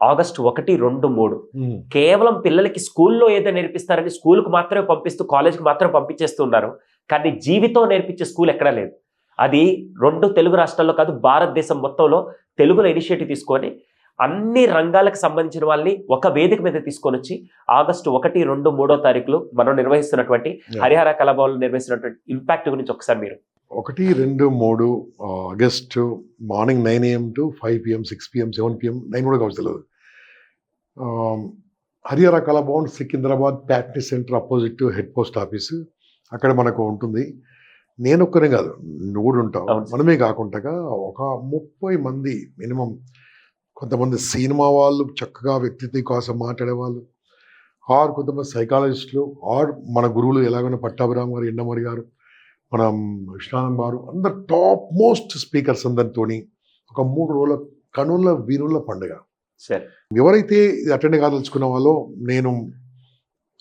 August ఒకటి రెండు మూడు. కేవలం పిల్లలకి స్కూల్లో ఏదో నేర్పిస్తారని స్కూల్కి మాత్రమే పంపిస్తూ కాలేజ్కి మాత్రమే పంపించేస్తున్నారు. కానీ జీవితం నేర్పించే స్కూల్ ఎక్కడా లేదు. అది రెండు తెలుగు రాష్ట్రాల్లో కాదు భారతదేశం మొత్తంలో తెలుగులో ఇనిషియేటివ్ తీసుకొని అన్ని రంగాలకు సంబంధించిన వాళ్ళని ఒక వేదిక మీద తీసుకొని వచ్చి ఆగస్టు ఒకటి రెండు మూడో తారీఖులు మనం నిర్వహిస్తున్నటువంటి హరిహర కళాభవన్లో నిర్వహిస్తున్నటువంటి ఇంపాక్ట్ గురించి ఒకసారి మీరు ఒకటి రెండు మూడు August morning nine AM to five PM six PM seven PM nine కూడా కావచ్చు తెలియదు. Harihara Kalabhavan Secunderabad Patny centre opposite head post office. అక్కడ మనకు ఉంటుంది. నేను ఒక్కనే కాదు నువ్వు కూడా ఉంటావు. మనమే కాకుండా ఒక ముప్పై మంది మినిమం. కొంతమంది సినిమా వాళ్ళు చక్కగా వ్యక్తిత్వ కోసం మాట్లాడే వాళ్ళు. ఆర్ కొంతమంది సైకాలజిస్టులు ఆర్ మన గురువులు ఎలాగైనా పట్టాభిరామ్ గారు ఎండమరి గారు మనం విశ్వనాథం గారు అందరు టాప్ మోస్ట్ స్పీకర్స్ అందరితోని ఒక మూడు రోజుల కనుల వీరుల పండుగ. సరే. ఎవరైతే ఇది అటెండ్ కాదలుచుకున్న వాళ్ళో నేను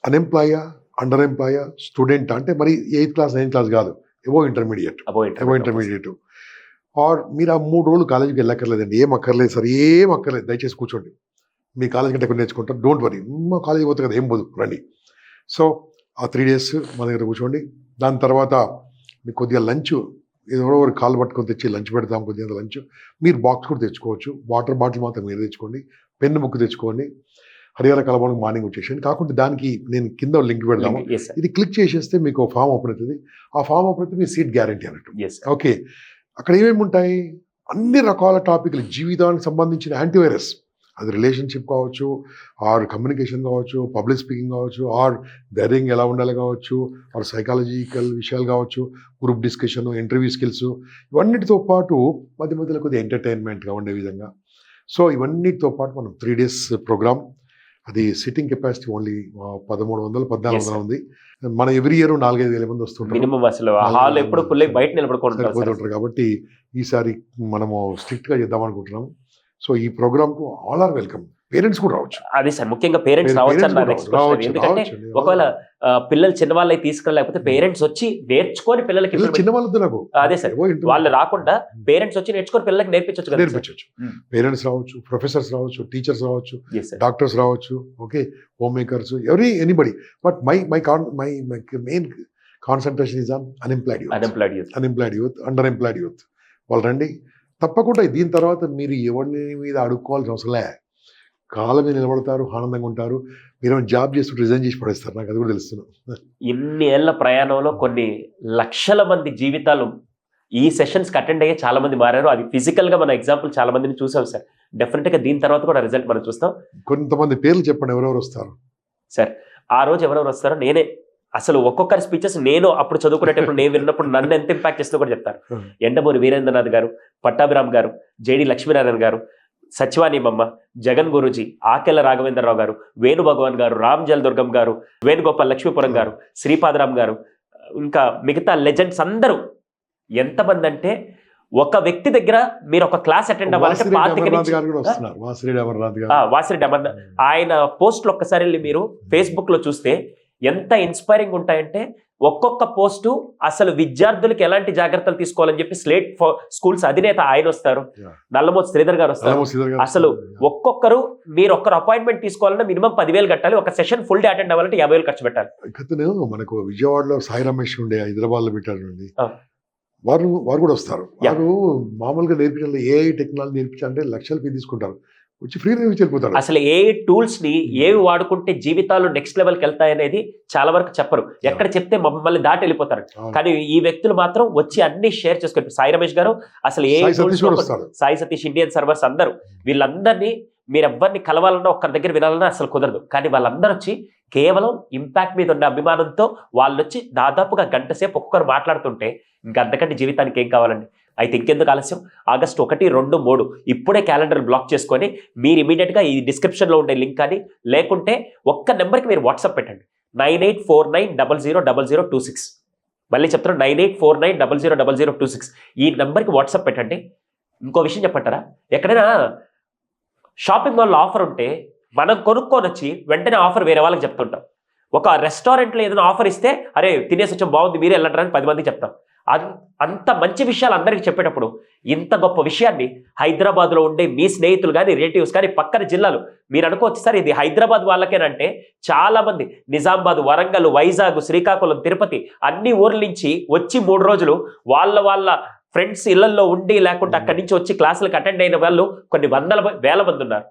అన్ఎంప్లాయా అండర్ ఎంప్లాయా స్టూడెంట్ అంటే మరి ఎయిత్ క్లాస్ నైన్త్ క్లాస్ కాదు ఎవో ఇంటర్మీడియట్ ఎవో ఇంటర్మీడియట్ ఆర్ మీరు ఆ మూడు రోజులు కాలేజీకి వెళ్ళక్కర్లేదండి ఏం అక్కర్లేదు సార్ ఏం అక్కర్లేదు దయచేసి కూర్చోండి. మీ కాలేజ్ కంటే కొన్ని నేర్చుకుంటారు డోంట్ వరీ మా కాలేజీ పోతే కదా ఏం పోదు రండి. సో ఆ త్రీ డేస్ మన దగ్గర కూర్చోండి. దాని తర్వాత మీకు కొద్దిగా లంచ్ ఎవరో ఒకరు కాలు పట్టుకొని తెచ్చి లంచ్ పెడతాం కొద్దిగా లంచ్. మీరు బాక్స్ కూడా తెచ్చుకోవచ్చు. వాటర్ బాటిల్ మాత్రం మీరు తెచ్చుకోండి. పెన్ను బుక్ తెచ్చుకోండి. హరిహర కలవడానికి మార్నింగ్ వచ్చేసేయండి కాకుండా దానికి నేను కింద లింక్ పెడదాము. ఇది క్లిక్ చేసేస్తే మీకు ఫామ్ ఓపెన్ అవుతుంది. ఆ ఫామ్ ఓపెన్ అయితే మీ సీట్ గ్యారంటీ అన్నట్టు. ఓకే. అక్కడ ఏమేమి ఉంటాయి? అన్ని రకాల టాపిక్లు జీవితానికి సంబంధించిన యాంటీవైరస్. అది రిలేషన్షిప్ కావచ్చు ఆర్ కమ్యూనికేషన్ కావచ్చు పబ్లిక్ స్పీకింగ్ కావచ్చు ఆర్ ధైర్యంగా ఎలా ఉండాలి కావచ్చు ఆర్ సైకాలజికల్ విషయాలు కావచ్చు గ్రూప్ డిస్కషన్ ఇంటర్వ్యూ స్కిల్స్ ఇవన్నిటితో పాటు మధ్య మధ్యలో కొద్దిగా ఎంటర్టైన్మెంట్గా ఉండే విధంగా. సో ఇవన్నిటితో పాటు మనం త్రీ డేస్ ప్రోగ్రామ్ అది సిట్టింగ్ కెపాసిటీ ఓన్లీ పదమూడు వందలు పద్నాలుగు వందలు ఉంది మన ఎవ్రీ ఇయర్ నాలుగైదు వేల మంది వస్తుంటారు. బయట కాబట్టి ఈసారి మనము స్ట్రిక్ట్గా చేద్దాం అనుకుంటున్నాం సో ఈ ప్రోగ్రామ్కు ఆల్ ఆర్ వెల్కమ్ పేరెంట్స్ కూడా రావచ్చు అది సార్ ముఖ్యంగా పేరెంట్స్ రావచ్చు ఎందుకంటే. ఒకవేళ పిల్లలు చిన్న వాళ్ళకి తీసుకెళ్ళలేకపోతే పేరెంట్స్ వచ్చి నేర్చుకొని పిల్లలకి చిన్న వాళ్ళతో నాకు అదే సార్. వాళ్ళు రాకుండా పేరెంట్స్ వచ్చి నేర్చుకొని పిల్లలకి నేర్పించవచ్చు? నేర్పించవచ్చు. పేరెంట్స్ రావచ్చు ప్రొఫెసర్స్ రావచ్చు టీచర్స్ రావచ్చు. డాక్టర్స్ రావచ్చు okay home makers every anybody but my my con my main concentration is on unemployed youth Unemployed youth. Unemployed youth under employed youth వాళ్ళు రండి తప్పకుండా దీని తర్వాత మీరు ఎవరిని మీద అడుక్కోవాల్సిన అవసరంలే కాళ్ళ మీద నిలబడతారు ఆనందంగా ఉంటారు. మీరు జాబ్ చేస్తూ రిజైన్ చేసి పడేస్తారు. నాకు అది కూడా తెలుస్తున్నాను ఇన్ని ఏళ్ళ ప్రయాణంలో కొన్ని లక్షల మంది జీవితాలు ఈ సెషన్స్కి అటెండ్ అయ్యే చాలా మంది మారారు. అది ఫిజికల్గా మన ఎగ్జాంపుల్ చాలా మందిని చూసాం సార్. డెఫినెట్గా దీని తర్వాత కూడా రిజల్ట్ మనం చూస్తాం. కొంతమంది పేర్లు చెప్పండి. ఎవరెవరు వస్తారు? సార్ ఆ రోజు ఎవరెవరు వస్తారో నేనే అసలు ఒక్కొక్కరి స్పీచెస్ నేను అప్పుడు చదువుకునేటప్పుడు నేను విన్నప్పుడు నన్ను ఎంత ఇంపాక్ట్ చేస్తుందో కూడా చెప్తారు. ఎండమూరి వీరేంద్రనాథ్ గారు పట్టాభిరామ్ గారు జేడి లక్ష్మీనారాయణ గారు సచివాని మమ్మ జగన్ గురూజీ ఆకెల రాఘవేంద్రరావు గారు వేణు భగవాన్ గారు రామ్ జలదుర్గం గారు వేణుగోపాల్ లక్ష్మీపురం గారు శ్రీపాదరామ్ గారు ఇంకా మిగతా లెజెండ్స్ అందరూ ఎంతమంది అంటే ఒక వ్యక్తి దగ్గర మీరు ఒక క్లాస్ అటెండ్ అవ్వాలంటే వాసిరెడ్డి పాతిక వాసిరెడ్డి అమర్నాథ్ ఆయన పోస్టులు ఒక్కసారి మీరు ఫేస్బుక్లో చూస్తే ఎంత ఇన్స్పైరింగ్ ఉంటాయంటే ఒక్కొక్క పోస్టు అసలు విద్యార్థులకు ఎలాంటి జాగ్రత్తలు తీసుకోవాలని చెప్పి స్లేట్ స్కూల్స్ అధినేత ఆయన వస్తారు. నల్లమోతు శ్రీధర్ గారు వస్తారు అసలు. ఒక్కొక్కరు మీరు ఒక్కరు అపాయింట్మెంట్ తీసుకోవాలన్నా మినిమం పదివేలు కట్టాలి ఒక సెషన్ ఫుల్ డే అటెండ్ అవ్వాలంటే యాభై వేలు ఖర్చు పెట్టాలి ఇకతను మనకు విజయవాడలో సాయి రమేష్ ఉండే హైదరాబాద్లో పెట్టారండి. వారు వారు కూడా వస్తారు. వారు మామూలుగా నేర్పించాలి ఏ టెక్నాలజీ నేర్పించాలంటే లక్షలు ఫీ తీసుకుంటారు వచ్చి ఫ్రీ వెళ్ళిపోతారు అసలు ఏ టూల్స్ని ఏవి వాడుకుంటే జీవితాలు నెక్స్ట్ లెవెల్కి వెళ్తాయనేది చాలా వరకు చెప్పరు. ఎక్కడ చెప్తే మమ్మల్ని దాటి వెళ్ళిపోతారు. కానీ ఈ వ్యక్తులు మాత్రం వచ్చి అన్ని షేర్ చేసుకుంటారు. సాయి రమేష్ గారు అసలు ఏ సాయి సతీష్ ఇండియన్ సర్వర్స్ అందరూ వీళ్ళందరినీ మీరు ఎవరిని కలవాలన్నా ఒక్కరి దగ్గర వినాలన్నా అసలు కుదరదు. కానీ వాళ్ళందరూ వచ్చి కేవలం ఇంపాక్ట్ మీద ఉన్న అభిమానంతో వాళ్ళు వచ్చి దాదాపుగా గంట సేపు ఒక్కొక్కరు మాట్లాడుతుంటే ఇంకా అంతకంటే జీవితానికి ఏం కావాలండి? అయితే ఇంకెందుకు ఆలస్యం? ఆగస్ట్ ఒకటి రెండు మూడు. ఇప్పుడే క్యాలెండర్ బ్లాక్ చేసుకొని మీరు ఇమీడియట్గా ఈ డిస్క్రిప్షన్లో ఉండే లింక్ కానీ లేకుంటే ఒక్క నెంబర్కి మీరు వాట్సాప్ పెట్టండి. Nine eight four nine double zero double zero two six. మళ్ళీ చెప్తాను nine eight four nine double zero double zero two six. ఈ నెంబర్కి వాట్సాప్ పెట్టండి. ఇంకో విషయం చెప్పంటారా? ఎక్కడైనా షాపింగ్ మాల్లో ఆఫర్ ఉంటే మనం కొనుక్కొని వచ్చి వెంటనే ఆఫర్ వేరే వాళ్ళకి చెప్తుంటాం. ఒక రెస్టారెంట్లో ఏదైనా ఆఫర్ ఇస్తే అరే తినేసి వచ్చాం బాగుంది మీరే వెళ్ళంటారని పది మందికి చెప్తాం. అంత మంచి విషయాలు అందరికీ చెప్పేటప్పుడు ఇంత గొప్ప విషయాన్ని హైదరాబాద్లో ఉండే మీ స్నేహితులు కానీ రిలేటివ్స్ కానీ పక్కన జిల్లాలు మీరు అనుకోవచ్చు సార్ ఇది హైదరాబాద్ వాళ్ళకేనంటే చాలామంది నిజామాబాద్ వరంగల్ వైజాగ్ శ్రీకాకుళం తిరుపతి అన్ని ఊర్ల నుంచి వచ్చి మూడు రోజులు వాళ్ళ వాళ్ళ ఫ్రెండ్స్ ఇళ్ళలో ఉండి లేకుంటే అక్కడి నుంచి వచ్చి క్లాసులకు అటెండ్ అయిన వాళ్ళు కొన్ని వందల వేల మంది ఉన్నారు.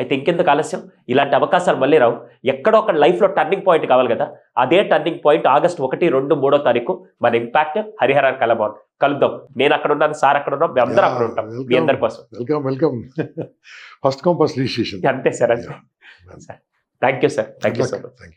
అయితే ఇంకెందుకు ఆలస్యం? ఇలాంటి అవకాశాలు మళ్ళీ రావు. ఎక్కడో ఒక లైఫ్లో టర్నింగ్ పాయింట్ కావాలి కదా. అదే టర్నింగ్ పాయింట్ ఆగస్ట్ ఒకటి రెండు మూడో తారీఖు మన ఇంపాక్ట్ హరిహర కలబాన్ కలుద్దాం. నేను అక్కడ ఉన్నాను సార్ అక్కడ ఉన్నాం మేము అందరం అక్కడ ఉంటాం. మీ అందరి కోసం. Welcome welcome first come first registration అంతే సార్ అంతే. Thank you sir thank you so much